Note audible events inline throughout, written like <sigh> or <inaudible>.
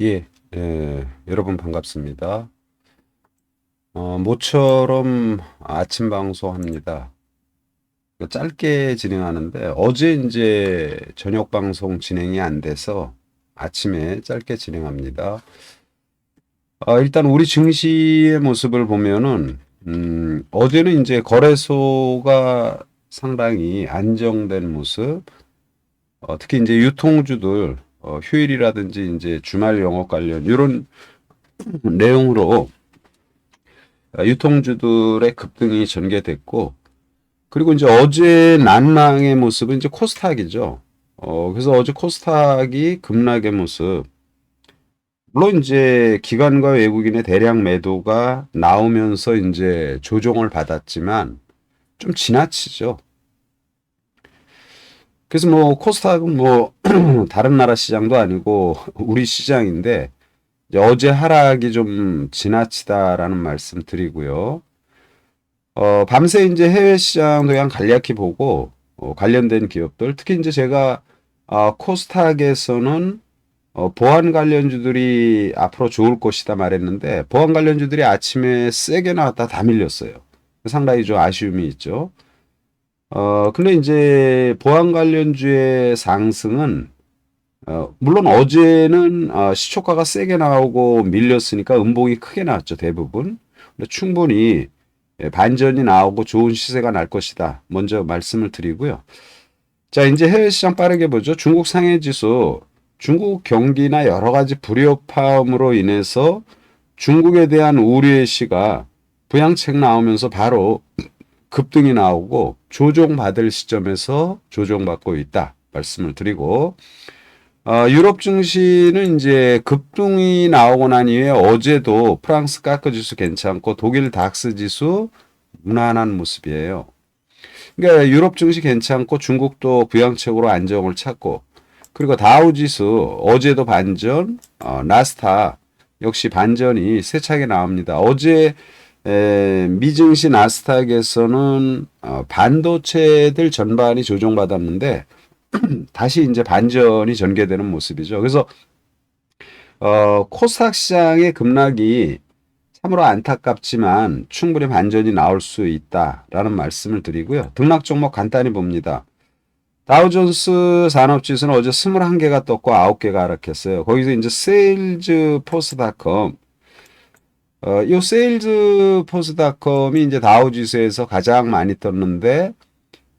예, 예, 여러분 반갑습니다. 어, 모처럼 아침 방송합니다. 짧게 진행하는데 어제 이제 저녁 방송 진행이 안 돼서 아침에 짧게 진행합니다. 어, 일단 우리 증시의 모습을 보면은 음, 어제는 이제 거래소가 상당히 안정된 모습, 어, 특히 이제 유통주들 어, 휴일이라든지 이제 주말 영업 관련 이런 <clears throat> 내용으로 어, 유통주들의 급등이 전개됐고 그리고 이제 어제 난망의 모습은 이제 코스닥이죠. 어, 그래서 어제 코스닥이 급락의 모습. 물론 이제 기관과 외국인의 대량 매도가 나오면서 이제 조정을 받았지만 좀 지나치죠. 그래서 뭐 코스닥은 뭐 <clears throat> 다른 나라 시장도 아니고 우리 시장인데 어제 하락이 좀 지나치다라는 말씀 드리고요. 어, 밤새 이제 해외 시장도 그냥 간략히 보고 어, 관련된 기업들 특히 이제 제가 어, 코스닥에서는 어, 보안 관련주들이 앞으로 좋을 것이다 말했는데 보안 관련주들이 아침에 세게 나왔다 다 밀렸어요. 상당히 좀 아쉬움이 있죠. 어, 근데 이제 보안 관련주의 상승은 어, 물론 어제는 어, 시초가가 세게 나오고 밀렸으니까 음봉이 크게 나왔죠, 대부분. 근데 충분히 예, 반전이 나오고 좋은 시세가 날 것이다. 먼저 말씀을 드리고요. 자, 이제 해외 시장 빠르게 보죠. 중국 상해 지수, 중국 경기나 여러 가지 불협화음으로 인해서 중국에 대한 우려의 시가 부양책 나오면서 바로 급등이 나오고 조정받을 시점에서 조정받고 있다. 말씀을 드리고 어, 유럽 증시는 이제 급등이 나오고 난 이후에 어제도 프랑스 까크 지수 괜찮고 독일 닥스 지수 무난한 모습이에요. 그러니까 유럽 증시 괜찮고 중국도 부양책으로 안정을 찾고 그리고 다우 지수 어제도 반전, 어, 나스타 역시 반전이 세차게 나옵니다. 어제 에, 미증시 나스닥에서는 어, 반도체들 전반이 조정받았는데 <clears throat> 다시 이제 반전이 전개되는 모습이죠. 그래서 어, 코스닥 시장의 급락이 참으로 안타깝지만 충분히 반전이 나올 수 있다라는 말씀을 드리고요. 등락 종목 간단히 봅니다. 다우존스 산업지수는 어제 21개가 떴고 9개가 하락했어요. 거기서 이제 세일즈 포스닷컴 어, 이 세일즈 포스닷컴이 이제 다우지수에서 가장 많이 떴는데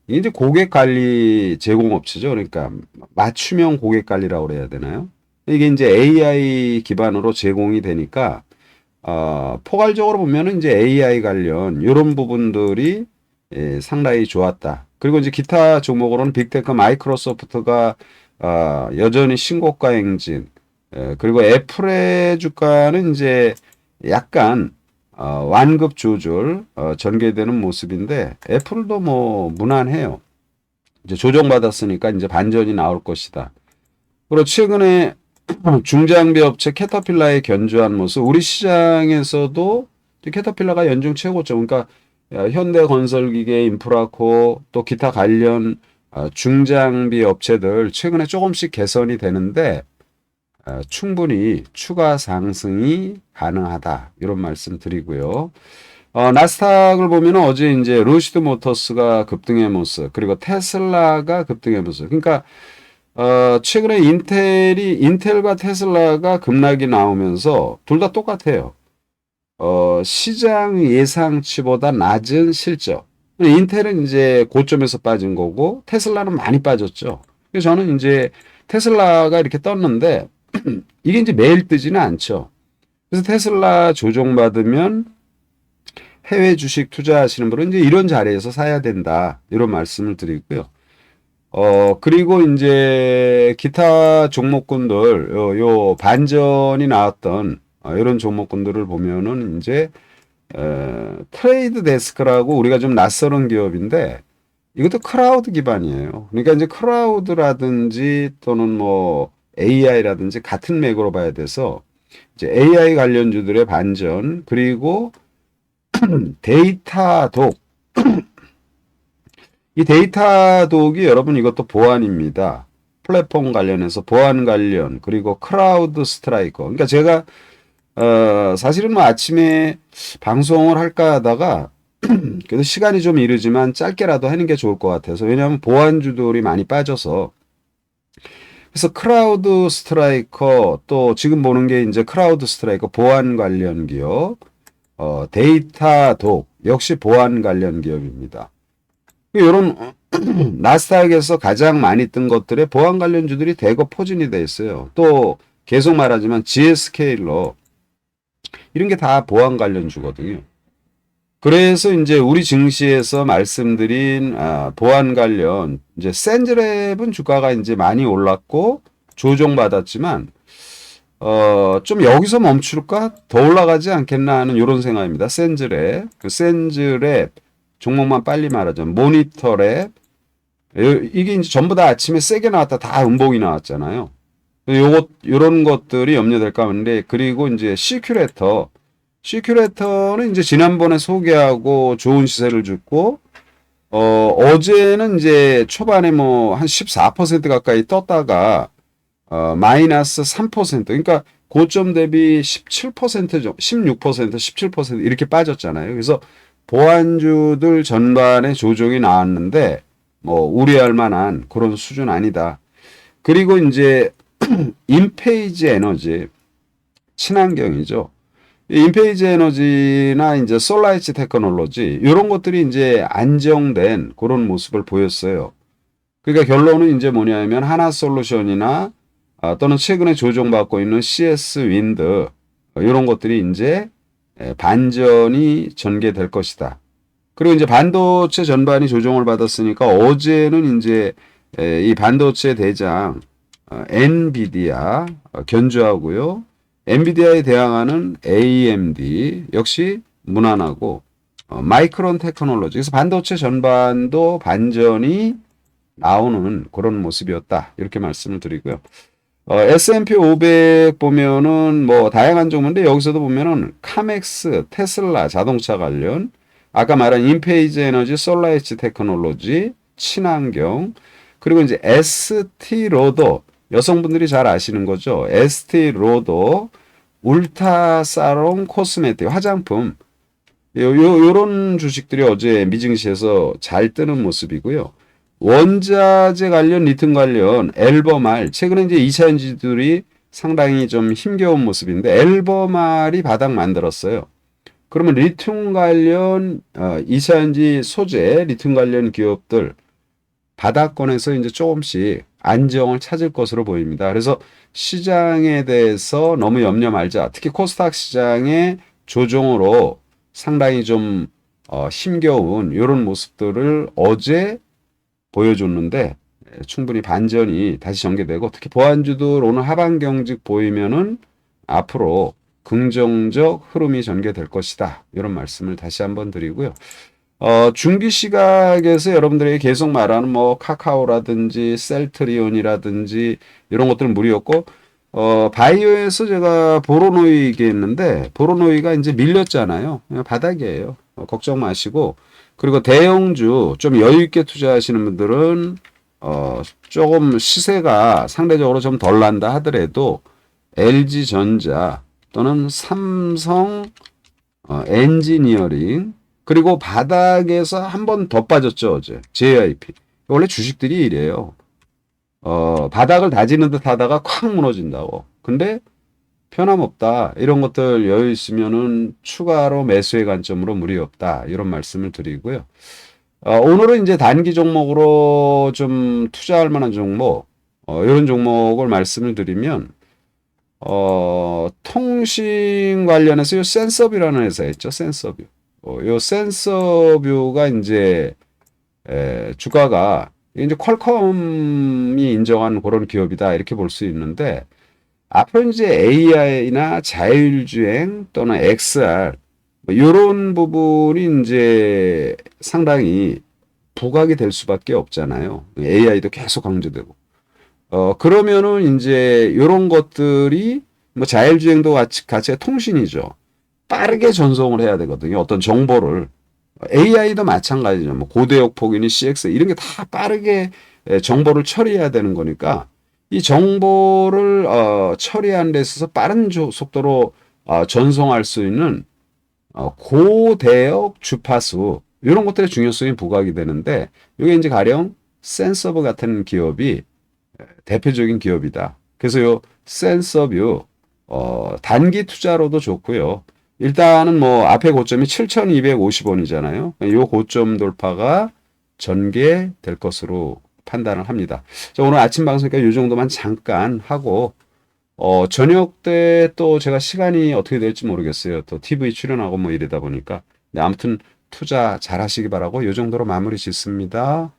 이제 고객 관리 제공업체죠. 그러니까 맞춤형 고객 관리라고 그래야 되나요? 이게 이제 AI 기반으로 제공이 되니까 어, 포괄적으로 보면은 이제 AI 관련 이런 부분들이 예, 상당히 좋았다. 그리고 이제 기타 종목으로는 빅테크 마이크로소프트가 어, 여전히 신고가 행진. 예, 그리고 애플의 주가는 이제 약간 어, 완급 조절 어, 전개되는 모습인데 애플도 뭐 무난해요. 이제 조정받았으니까 이제 반전이 나올 것이다. 그리고 최근에 <clears throat> 중장비 업체 캐터필라의 견주한 모습 우리 시장에서도 캐터필라가 연중 최고점 그러니까 현대건설기계 인프라코 또 기타 관련 어, 중장비 업체들 최근에 조금씩 개선이 되는데 어, 충분히 추가 상승이 가능하다. 이런 말씀 드리고요. 어, 나스닥을 보면 어제 이제 루시드 모터스가 급등의 모습, 그리고 테슬라가 급등의 모습. 그러니까, 어, 최근에 인텔이, 인텔과 테슬라가 급락이 나오면서 둘 다 똑같아요. 어, 시장 예상치보다 낮은 실적. 인텔은 이제 고점에서 빠진 거고, 테슬라는 많이 빠졌죠. 그래서 저는 이제 테슬라가 이렇게 떴는데, <clears throat> 이게 이제 매일 뜨지는 않죠. 그래서 테슬라 조정받으면 해외 주식 투자하시는 분은 이제 이런 자리에서 사야 된다. 이런 말씀을 드리고요. 어, 그리고 이제 기타 종목군들, 요, 요 반전이 나왔던 어, 이런 종목군들을 보면은 이제 에, 트레이드 데스크라고 우리가 좀 낯설은 기업인데 이것도 크라우드 기반이에요. 그러니까 이제 크라우드라든지 또는 뭐 AI라든지 같은 맥으로 봐야 돼서 이제 AI 관련주들의 반전 그리고 <clears throat> 데이터 독. <clears throat> 이 데이터 독이 여러분 이것도 보안입니다. 플랫폼 관련해서 보안 관련 그리고 크라우드 스트라이커. 그러니까 제가 어 사실은 뭐 아침에 방송을 할까 하다가 <clears throat> 그래도 시간이 좀 이르지만 짧게라도 하는 게 좋을 것 같아서 왜냐하면 보안 주들이 많이 빠져서 그래서 크라우드 스트라이커 또 지금 보는 게 이제 크라우드 스트라이커 보안 관련 기업 어 데이터 독 역시 보안 관련 기업입니다. 이런 <clears throat> 나스닥에서 가장 많이 뜬 것들의 보안 관련주들이 대거 포진이 돼 있어요. 또 계속 말하지만 GSK로 이런 게 다 보안 관련주거든요. 그래서 이제 우리 증시에서 말씀드린 아, 보안 관련 이제 센즈랩은 주가가 이제 많이 올랐고 조정받았지만 어, 좀 여기서 멈출까? 더 올라가지 않겠나 하는 이런 생각입니다. 센즈랩. 그 센즈랩 종목만 빨리 말하자면 모니터랩 이게 이제 전부 다 아침에 세게 나왔다 다 음봉이 나왔잖아요. 요것 요런 것들이 염려될까 하는데 그리고 이제 시큐레터 시큐레터는 이제 지난번에 소개하고 좋은 시세를 줬고 어 어제는 이제 초반에 뭐 한 14% 가까이 떴다가 어 마이너스 3% 그러니까 고점 대비 17% 정도 16% 17% 이렇게 빠졌잖아요. 그래서 보안주들 전반에 조정이 나왔는데 뭐 우려할 만한 그런 수준 아니다. 그리고 이제 <clears throat> 인페이지 에너지 친환경이죠. 인페이지 에너지나 이제 솔라이치 테크놀로지 이런 것들이 이제 안정된 그런 모습을 보였어요. 그러니까 결론은 이제 뭐냐면 하나 솔루션이나 아, 또는 최근에 조정받고 있는 CS 윈드 이런 것들이 이제 반전이 전개될 것이다. 그리고 이제 반도체 전반이 조정을 받았으니까 어제는 이제 이 반도체 대장 어, 엔비디아 어, 견주하고요. 엔비디아에 대항하는 AMD 역시 무난하고 어, 마이크론 테크놀로지 그래서 반도체 전반도 반전이 나오는 그런 모습이었다 이렇게 말씀을 드리고요. 어, S&P 500 보면은 뭐 다양한 종목인데 여기서도 보면은 카맥스, 테슬라 자동차 관련 아까 말한 인페이즈 에너지, 솔라이치 테크놀로지, 친환경 그리고 이제 ST 로더 여성분들이 잘 아시는 거죠. ST 로더, 울타 사롱 코스메틱 화장품 요, 요, 요런 주식들이 어제 미증시에서 잘 뜨는 모습이고요. 원자재 관련, 리튬 관련, 앨범알, 최근에 이제 2차전지들이 상당히 좀 힘겨운 모습인데, 앨범알이 바닥 만들었어요. 그러면 리튬 관련, 어, 2차전지 소재, 리튬 관련 기업들, 바닥권에서 이제 조금씩 안정을 찾을 것으로 보입니다. 그래서 시장에 대해서 너무 염려 말자. 특히 코스닥 시장의 조정으로 상당히 좀 어, 힘겨운 이런 모습들을 어제 보여줬는데 예, 충분히 반전이 다시 전개되고 특히 보안주들 오늘 하반 경직 보이면은 앞으로 긍정적 흐름이 전개될 것이다. 이런 말씀을 다시 한번 드리고요. 어, 중기 시각에서 여러분들에게 계속 말하는 뭐 카카오라든지 셀트리온이라든지 이런 것들은 무리였고 어, 바이오에서 제가 보로노이 얘기했는데 보로노이가 이제 밀렸잖아요. 바닥이에요. 어, 걱정 마시고 그리고 대형주 좀 여유 있게 투자하시는 분들은 어, 조금 시세가 상대적으로 좀 덜 난다 하더라도 LG 전자 또는 삼성 어, 엔지니어링 그리고 바닥에서 한 번 더 빠졌죠, 어제. JIP. 원래 주식들이 이래요. 어, 바닥을 다지는 듯 하다가 콱 무너진다고. 근데 편함없다. 이런 것들 여유 있으면은 추가로 매수의 관점으로 무리 없다. 이런 말씀을 드리고요. 어, 오늘은 이제 단기 종목으로 좀 투자할 만한 종목, 어, 이런 종목을 말씀을 드리면, 어, 통신 관련해서 이 센서뷰라는 회사 있죠. 센서뷰. 어, 요 센서뷰가 이제 에, 주가가 이제 퀄컴이 인정한 그런 기업이다 이렇게 볼 수 있는데 앞으로 이제 AI나 자율주행 또는 XR 뭐 이런 부분이 이제 상당히 부각이 될 수밖에 없잖아요. AI도 계속 강조되고. 어 그러면은 이제 이런 것들이 뭐 자율주행도 같이 같이 통신이죠. 빠르게 전송을 해야 되거든요. 어떤 정보를. AI도 마찬가지죠. 뭐 고대역 폭이니 CX 이런 게 다 빠르게 정보를 처리해야 되는 거니까 이 정보를 어, 처리하는 데 있어서 빠른 조- 속도로 어, 전송할 수 있는 어, 고대역 주파수 이런 것들의 중요성이 부각이 되는데 이게 이제 가령 센서브 같은 기업이 대표적인 기업이다. 그래서 요 센서뷰 어, 단기 투자로도 좋고요. 일단은 뭐 앞에 고점이 7,250원이잖아요. 요 고점 돌파가 전개될 것으로 판단을 합니다. 자, 오늘 아침 방송이니까 요 정도만 잠깐 하고 어, 저녁 때 또 제가 시간이 어떻게 될지 모르겠어요. 또 TV 출연하고 뭐 이러다 보니까. 네, 아무튼 투자 잘 하시기 바라고 요 정도로 마무리 짓습니다.